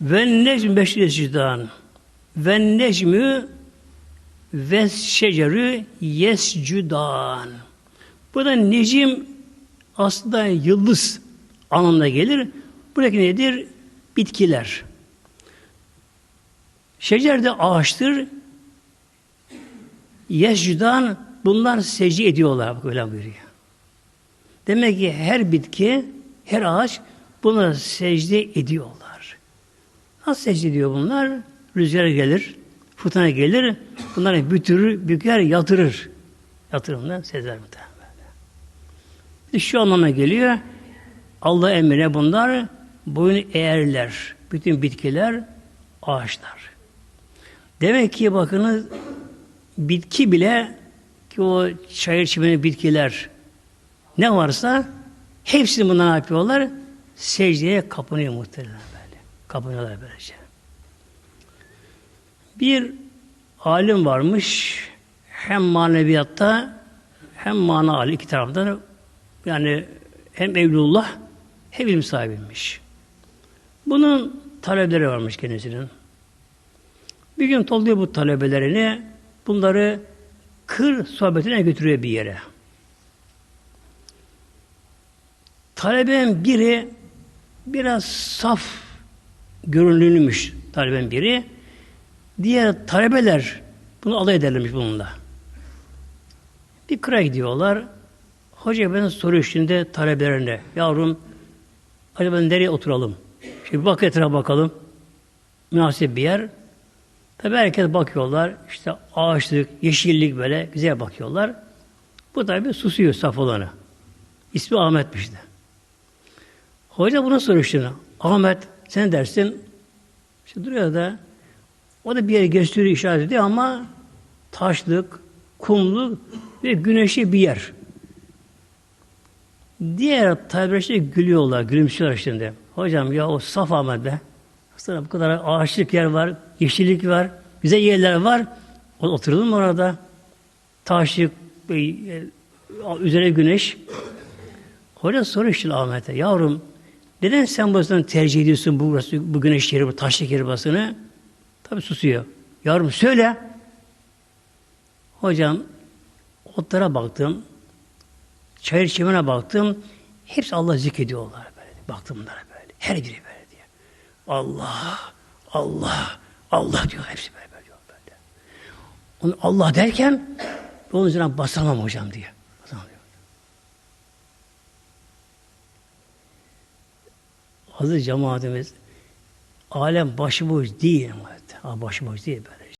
Ve necm beşresidan ve necmü ve şecerü yescudan. Burada necim aslında yıldız anlamına gelir. Buradaki nedir? Bitkiler. Şecer de ağaçtır. Yescudan bunlar secde ediyorlar. Bak öyle buyuruyor. Demek ki her bitki, her ağaç bunlara secde ediyorlar. Nasıl secde ediyor bunlar? Rüzgar gelir, fırtına gelir, bunları bütürür, büker, yatırır. Yatırımdan sezer muhtemelen. İşte şu anlama geliyor. Allah emrine bunlar boyun eğerler. Bütün bitkiler, ağaçlar. Demek ki bakınız bitki bile ki o çayır çimenin bitkiler ne varsa hepsini bundan yapıyorlar? Secdeye kapınıyor muhtemelen böyle. Kapınıyorlar böylece. Bir alim varmış hem maneviyatta hem mana ali iki taraftan yani hem evlullah hem ilim sahibiymiş. Bunun talebeleri varmış kendisinin. Bir gün topluyor bu talebelerini, bunları kır sohbetine götürüyor bir yere. Talebenin biri biraz saf görünümlüymüş talebenin biri. Diğer talebeler bunu alay ederlermiş bununla. Bir kıra gidiyorlar. Hoca ben soru üstünde talebelerine. Yavrum acaba nereye oturalım? Şimdi bak etrafa bakalım. Münasip bir yer. Tabi herkes bakıyorlar. İşte ağaçlık, yeşillik böyle güzel bakıyorlar. Bu tabi susuyor saf olanı. İsmi Ahmet'miş de. Hoca buna soruştu. Ahmet sen dersin. İşte duruyor da o da bir yere gösteriyor işaret ediyor ama taşlık, kumlu ve güneşli bir yer. Diğer tabirçiler gülüyorlar, gülümsüyorlar şimdi. Hocam ya o saf Ahmet be. Aslında bu kadar ağaçlık yer var, yeşillik var, güzel yerler var. O- Oturalım mı orada? Taşlık, e, e, üzerine güneş. Hoca soruyor şimdi Ahmet'e. Yavrum neden sen burasını tercih ediyorsun bu, burası, bu güneş yeri, bu taşlık yeri burasını? Tabi susuyor. Yavrum söyle. Hocam otlara baktım. Çayır çimene baktım. Hepsi Allah zikrediyorlar böyle. Baktım bunlara böyle. Her biri böyle diye. Allah, Allah, Allah diyor. Hepsi böyle böyle diyor böyle. Onu Allah derken onun üzerine basamam hocam diye. Basamam diyor. Aziz cemaatimiz alem başıboş değil. Ha, başıboş değil böyle.